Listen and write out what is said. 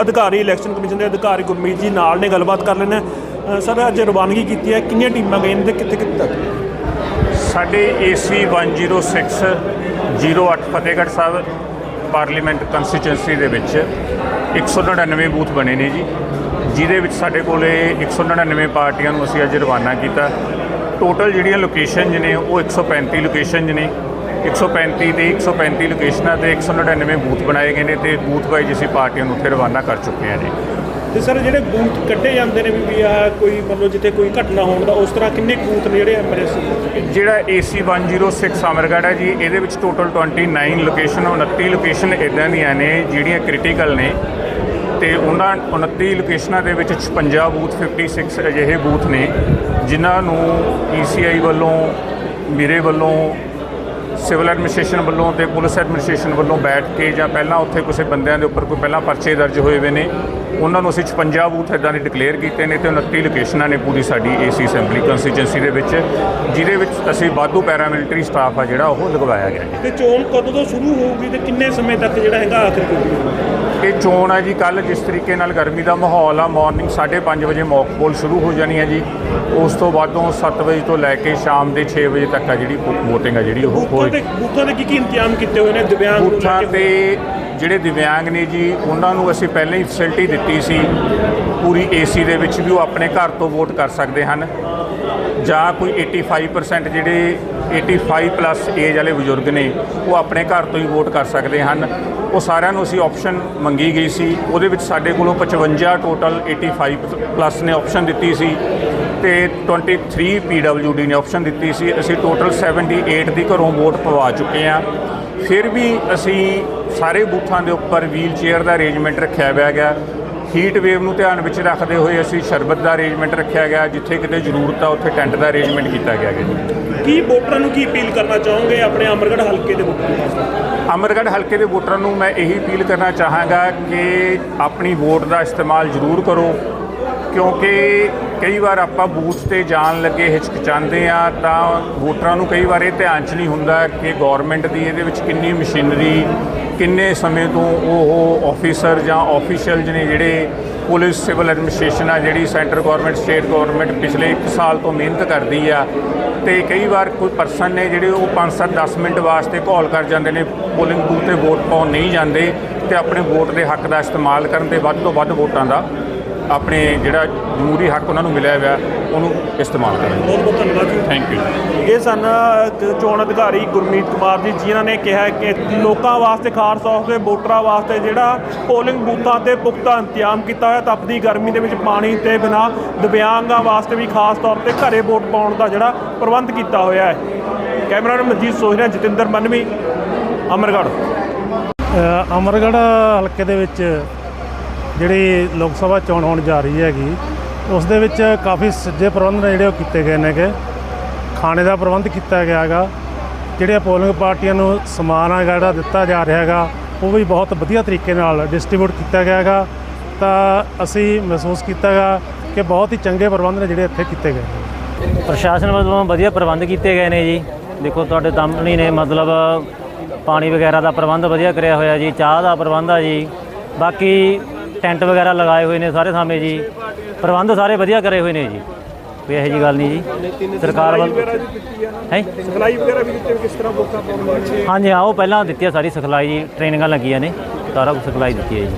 ਅਧਿਕਾਰੀ, election commission ਦੇ ਅਧਿਕਾਰੀ ਗੁਰਮੀਤ ਜੀ ਨਾਲ ਨੇ ਗੱਲਬਾਤ ਕਰ ਲੈਣਾ ਸਰ, ਅੱਜ ਰਵਾਨਗੀ ਕੀਤੀ ਹੈ। ਕਿੰਨੀਆਂ ਟੀਮਾਂ ਗਈਆਂ ਨੇ ਤੇ ਕਿੱਥੇ ਕਿੱਥੇ ਤੱਕ? ਸਾਡੇ AC 106 08 Fatehgarh Sahib parliament constituency ਦੇ ਵਿੱਚ 199 ਬੂਥ ਬਣੇ ਨੇ ਜੀ, ਜਿਹਦੇ ਵਿੱਚ ਸਾਡੇ ਕੋਲੇ 199 ਪਾਰਟੀਆਂ ਨੂੰ ਅਸੀਂ ਅੱਜ ਰਵਾਨਾ ਕੀਤਾ। ਟੋਟਲ ਜਿਹੜੀਆਂ ਲੋਕੇਸ਼ਨ ਨੇ, ਉਹ 135 ਲੋਕੇਸ਼ਨ ਨੇ। 135 ਦੇ 135 ਲੋਕੇਸ਼ਨਾਂ ਤੇ 199 ਬੂਥ ਬਣਾਏ ਗਏ ਨੇ ਤੇ ਬੂਥ ਵਾਈਜ਼ ਅਸੀਂ ਪਾਰਟੀਆਂ ਨੂੰ ਉੱਥੇ ਰਵਾਨਾ ਕਰ ਚੁੱਕੇ ਹਾਂ ਜੀ। ਤੇ ਸਰ ਜਿਹੜੇ ਬੂਥ ਕੱਢੇ ਜਾਂਦੇ ਨੇ ਵੀ ਆ ਕੋਈ ਮਤਲਬ ਜਿੱਥੇ ਕੋਈ ਘਟਨਾ ਹੋਣ ਦਾ ਉਸ ਤਰ੍ਹਾਂ ਕਿੰਨੇ ਬੂਥ ਨੇ ਜਿਹੜੇ ਐਮਰਜੈਂਸੀ ਜਿਹੜਾ AC 106 ਅਮਰਗੜ੍ਹ ਹੈ ਜੀ ਇਹਦੇ ਵਿੱਚ ਟੋਟਲ 29 ਲੋਕੇਸ਼ਨ 29 ਲੋਕੇਸ਼ਨ ਇਦਾਂ ਦੀਆਂ ਨੇ ਜਿਹੜੀਆਂ ਕ੍ਰਿਟੀਕਲ ਨੇ। ਤੇ ਉਹਨਾਂ 29 ਲੋਕੇਸ਼ਨਾਂ ਦੇ ਵਿੱਚ 56 ਬੂਥ 56 ਅਜਿਹੇ ਬੂਥ ਨੇ ਜਿਨ੍ਹਾਂ ਨੂੰ ECI ਵੱਲੋਂ ਮੇਰੇ ਵੱਲੋਂ ਸਿਵਲ ਐਡਮਿਨਿਸਟ੍ਰੇਸ਼ਨ ਵੱਲੋਂ ਤੇ ਪੁਲਿਸ ਐਡਮਿਨਿਸਟ੍ਰੇਸ਼ਨ ਵੱਲੋਂ ਬੈਠ ਕੇ ਜਾਂ ਪਹਿਲਾਂ ਉੱਥੇ ਕਿਸੇ ਬੰਦਿਆਂ ਦੇ ਉੱਪਰ ਕੋਈ ਪਹਿਲਾਂ ਪਰਚੇ ਦਰਜ ਹੋਏ ਹੋਏ ਨੇ, ਉਹਨਾਂ ਨੂੰ ਅਸੀਂ 56 ਬੂਥ ਇਦਾਂ ਦੇ ਡਿਕਲੇਅਰ ਕੀਤੇ ਨੇ ਤੇ 29 ਲੋਕੇਸ਼ਨਾਂ ਨੇ ਪੂਰੀ ਸਾਡੀ ਏਸੀ ਅਸੈਂਬਲੀ ਕੰਸਟੀਚੁਐਂਸੀ ਦੇ ਵਿੱਚ, ਜਿਹਦੇ ਵਿੱਚ ਅਸੀਂ ਵਾਧੂ ਪੈਰਾਮਿਲਟਰੀ ਸਟਾਫ ਆ ਜਿਹੜਾ ਉਹ ਲਗਵਾਇਆ ਗਿਆ ਜੀ ਤੇ ਚੋਣ ਕਦੋਂ ਤੋਂ ਸ਼ੁਰੂ ਹੋਊਗੀ ਤੇ ਕਿੰਨੇ ਸਮੇਂ ਤੱਕ ਜਿਹੜਾ ਹੈਗਾ ਆਖਿਰ ਹੋਊਗੀ ਇਹ ਚੋਣ ਹੈ ਜੀ ਕੱਲ ਜਿਸ ਤਰੀਕੇ ਨਾਲ ਗਰਮੀ ਦਾ ਮਾਹੌਲ ਆ ਮਾਰਨਿੰਗ 5:30 ਵਜੇ ਮੌਕ ਪੋਲ ਸ਼ੁਰੂ ਹੋ ਜਾਣੀ ਹੈ ਜੀ। ਉਸ ਤੋਂ ਬਾਅਦੋਂ 7 ਵਜੇ ਤੋਂ ਲੈ ਕੇ ਸ਼ਾਮ ਦੇ 6 ਵਜੇ ਤੱਕ ਆ ਜਿਹੜੀ VOTING ਆ ਜਿਹੜੀ ਉਹ ਬੂਥਾਂ ਤੇ ਬੂਥਾਂ ਦੇ ਕੀ ਕੀ ਇੰਤਜ਼ਾਮ ਕੀਤੇ ਹੋਏ ਨੇ? ਦਿਵਿਆਂਗ ਨੂੰ ਬੂਥਾਂ? ਤੇ ਜਿਹੜੇ ਦਿਵਿਆਂਗ ਨੇ ਜੀ ਉਹਨਾਂ ਨੂੰ ਅਸੀਂ ਪਹਿਲਾਂ ਹੀ ਫੈਸਿਲਿਟੀ ਦਿੱਤੀ ਸੀ। ਪੂਰੀ ਏਸੀ ਦੇ ਵਿੱਚ ਵੀ ਉਹ ਆਪਣੇ ਘਰ ਤੋਂ ਵੋਟ ਕਰ ਸਕਦੇ ਹਨ। ਜਾਂ ਕੋਈ 85% ਜਿਹੜੇ 85 ਪਲੱਸ ਏਜ ਵਾਲੇ ਬਜ਼ੁਰਗ ਨੇ ਉਹ ਆਪਣੇ ਘਰ ਤੋਂ ਹੀ ਵੋਟ ਕਰ ਸਕਦੇ ਹਨ। ਉਹ ਸਾਰਿਆਂ ਨੂੰ ਅਸੀਂ ਆਪਸ਼ਨ ਮੰਗੀ ਗਈ ਸੀ। ਉਹਦੇ ਵਿੱਚ ਸਾਡੇ ਕੋਲੋਂ 55 ਟੋਟਲ 85 ਪਲੱਸ ਨੇ ਆਪਸ਼ਨ ਦਿੱਤੀ ਸੀ ਤੇ 23 PWD ਨੇ ਆਪਸ਼ਨ ਦਿੱਤੀ ਸੀ। ਅਸੀਂ ਟੋਟਲ 78 ਦੀ ਘਰੋਂ ਵੋਟ ਪਵਾ ਚੁੱਕੇ ਹਾਂ। ਫਿਰ ਵੀ ਅਸੀਂ ਸਾਰੇ ਬੂਥਾਂ ਦੇ ਉੱਪਰ ਵੀਲ ਚੇਅਰ ਦਾ ਅਰੇਂਜਮੈਂਟ ਰੱਖਿਆ ਹੋਇਆ ਗਿਆ। ਹੀਟ ਵੇਵ ਨੂੰ ਧਿਆਨ ਵਿੱਚ ਰੱਖਦੇ ਹੋਏ ਅਸੀਂ ਸ਼ਰਬਤ ਦਾ ਅਰੇਂਜਮੈਂਟ ਰੱਖਿਆ ਗਿਆ। ਜਿੱਥੇ ਕਿਤੇ ਜ਼ਰੂਰਤ ਆ, ਉੱਥੇ ਟੈਂਟ ਦਾ ਅਰੇਂਜਮੈਂਟ ਕੀਤਾ ਗਿਆ ਜੀ। ਕੀ ਵੋਟਰਾਂ ਨੂੰ ਕੀ ਅਪੀਲ ਕਰਨਾ ਚਾਹੋਗੇ ਆਪਣੇ ਅਮਰਗੜ੍ਹ ਹਲਕੇ ਦੇ ਵੋਟਰਾਂ ਅਮਰਗੜ੍ਹ ਹਲਕੇ ਦੇ ਵੋਟਰਾਂ ਨੂੰ ਮੈਂ ਇਹੀ ਅਪੀਲ ਕਰਨਾ ਚਾਹਾਂਗਾ ਕਿ ਆਪਣੀ ਵੋਟ ਦਾ ਇਸਤੇਮਾਲ ਜ਼ਰੂਰ ਕਰੋ, ਕਿਉਂਕਿ ਕਈ ਵਾਰ ਆਪਾਂ ਬੂਥ ਤੇ ਜਾਣ ਲੱਗੇ ਹਿਚਕਚਾਉਂਦੇ ਆ ਤਾਂ ਵੋਟਰਾਂ ਨੂੰ ਕਈ ਵਾਰ ਇਹ ਧਿਆਨ 'ਚ ਨਹੀਂ ਹੁੰਦਾ ਕਿ ਗਵਰਨਮੈਂਟ ਦੀ ਇਹਦੇ ਵਿੱਚ ਕਿੰਨੀ ਮਸ਼ੀਨਰੀ, ਕਿੰਨੇ ਸਮੇਂ ਤੋਂ ਉਹ ਆਫੀਸਰ ਜਾਂ ਆਫੀਸ਼ੀਅਲ ਨੇ ਜਿਹੜੇ ਪੁਲਿਸ ਸਿਵਲ ਐਡਮਿਨਿਸਟ੍ਰੇਸ਼ਨ ਆ, ਜਿਹੜੀ ਸੈਂਟਰ ਗਵਰਨਮੈਂਟ, ਸਟੇਟ ਗਵਰਨਮੈਂਟ ਪਿਛਲੇ 1 ਸਾਲ ਤੋਂ ਮਿਹਨਤ ਕਰਦੀ ਆ ਤੇ ਕਈ ਵਾਰ ਕੋਈ ਪਰਸਨ ਨੇ ਜਿਹੜੇ ਉਹ 5-7 10 ਮਿੰਟ ਵਾਸਤੇ ਕਾਲ ਕਰ ਜਾਂਦੇ ਨੇ, ਪੋਲਿੰਗ ਬੂਥ ਤੇ ਵੋਟ ਪਾਉਣ ਨਹੀਂ ਜਾਂਦੇ ਤੇ ਆਪਣੇ ਵੋਟ ਦੇ ਹੱਕ ਦਾ ਇਸਤੇਮਾਲ ਕਰਨ ਤੇ ਵੱਧ ਤੋਂ ਵੱਧ ਵੋਟਾਂ ਦਾ ਆਪਣੇ ਜਿਹੜਾ ਜਮਹੂਰੀ ਹੱਕ ਉਹਨਾਂ ਨੂੰ ਮਿਲਿਆ ਹੋਇਆ ਉਹਨੂੰ ਇਸਤੇਮਾਲ ਕਰਨ ਬਹੁਤ ਬਹੁਤ ਧੰਨਵਾਦ ਜੀ। ਥੈਂਕ ਯੂ ਇਹ ਸਨ ਚੋਣ ਅਧਿਕਾਰੀ ਗੁਰਮੀਤ ਕੁਮਾਰ ਜੀ ਜਿਨ੍ਹਾਂ ਨੇ ਕਿਹਾ ਕਿ ਲੋਕਾਂ ਵਾਸਤੇ ਖਾਸ ਤੌਰ ਤੇ ਵੋਟਰਾਂ ਵਾਸਤੇ ਜਿਹੜਾ ਪੋਲਿੰਗ ਬੂਥਾਂ ਤੇ ਪੁਖਤਾ ਇੰਤਜ਼ਾਮ ਕੀਤਾ ਹੋਇਆ ਤਪਦੀ ਗਰਮੀ ਦੇ ਵਿੱਚ ਪਾਣੀ ਤੇ ਬਿਨਾ ਦਿਵਿਆਂਗਾਂ ਵਾਸਤੇ ਵੀ ਖਾਸ ਤੌਰ ਤੇ ਘਰੇ ਵੋਟ ਪਾਉਣ ਦਾ ਜਿਹੜਾ ਪ੍ਰਬੰਧ ਕੀਤਾ ਹੋਇਆ ਹੈ। ਕੈਮਰਾਮੈਨ ਮਨਜੀਤ ਸੋਹਣਾ ਜਤਿੰਦਰ ਮਨਵੀ ਅਮਰਗੜ੍ਹ। ਅਮਰਗੜ੍ਹ ਹਲਕੇ ਦੇ ਵਿੱਚ ਜਿਹੜੀ ਲੋਕ ਸਭਾ ਚੋਣ ਹੋਣ ਜਾ ਰਹੀ ਹੈਗੀ, ਉਸ ਦੇ ਵਿੱਚ ਕਾਫੀ ਸੱਜੇ ਪ੍ਰਬੰਧ ਨੇ ਜਿਹੜੇ ਉਹ ਕੀਤੇ ਗਏ ਨੇਗੇ ਖਾਣੇ ਦਾ ਪ੍ਰਬੰਧ ਕੀਤਾ ਗਿਆ ਹੈਗਾ ਜਿਹੜੀਆਂ ਪੋਲਿੰਗ ਪਾਰਟੀਆਂ ਨੂੰ ਸਮਾਨ ਆ ਜਿਹੜਾ ਦਿੱਤਾ ਜਾ ਰਿਹਾ ਹੈਗਾ, ਉਹ ਵੀ ਬਹੁਤ ਵਧੀਆ ਤਰੀਕੇ ਨਾਲ ਡਿਸਟ੍ਰੀਬਿਊਟ ਕੀਤਾ ਗਿਆ ਹੈਗਾ, ਤਾਂ ਅਸੀਂ ਮਹਿਸੂਸ ਕੀਤਾ ਹੈਗਾ ਕਿ ਬਹੁਤ ਹੀ ਚੰਗੇ ਪ੍ਰਬੰਧ ਨੇ ਜਿਹੜੇ ਇੱਥੇ ਕੀਤੇ ਗਏ ਪ੍ਰਸ਼ਾਸਨ ਵੱਲੋਂ ਵਧੀਆ ਪ੍ਰਬੰਧ ਕੀਤੇ ਗਏ ਨੇ ਜੀ। ਦੇਖੋ, ਤੁਹਾਡੇ ਦਮਨੀ ਨੇ ਮਤਲਬ ਪਾਣੀ ਵਗੈਰਾ ਦਾ ਪ੍ਰਬੰਧ ਵਧੀਆ ਕਰਿਆ ਹੋਇਆ ਜੀ, ਚਾਹ ਦਾ ਪ੍ਰਬੰਧ ਆ ਜੀ। ਬਾਕੀ ਟੈਂਟ ਵਗੈਰਾ ਲਗਾਏ ਹੋਏ ਨੇ ਸਾਰੇ ਸਾਹਮਣੇ ਜੀ। ਪ੍ਰਬੰਧ ਸਾਰੇ ਵਧੀਆ ਕਰੇ ਹੋਏ ਨੇ ਜੀ। ਕੋਈ ਇਹੋ ਜੀ ਗੱਲ ਨਹੀਂ ਜੀ। ਸਰਕਾਰ ਵੱਲ ਹੈ? ਸਿਖਲਾਈ ਵਗੈਰਾ ਵੀ ਦਿੱਤੇ ਕਿਸ ਤਰ੍ਹਾਂ ਵੋਟਾਂ ਪਾਉਣ ਵਾਸਤੇ ਹਾਂਜੀ ਹਾਂ ਉਹ ਪਹਿਲਾਂ ਦਿੱਤੀ ਆ ਸਾਰੀ ਸਿਖਲਾਈ ਜੀ। ਟ੍ਰੇਨਿੰਗਾਂ ਲੱਗੀਆਂ ਨੇ। ਸਾਰਾ ਕੁਝ ਸਿਖਲਾਈ ਦਿੱਤੀ ਹੈ ਜੀ।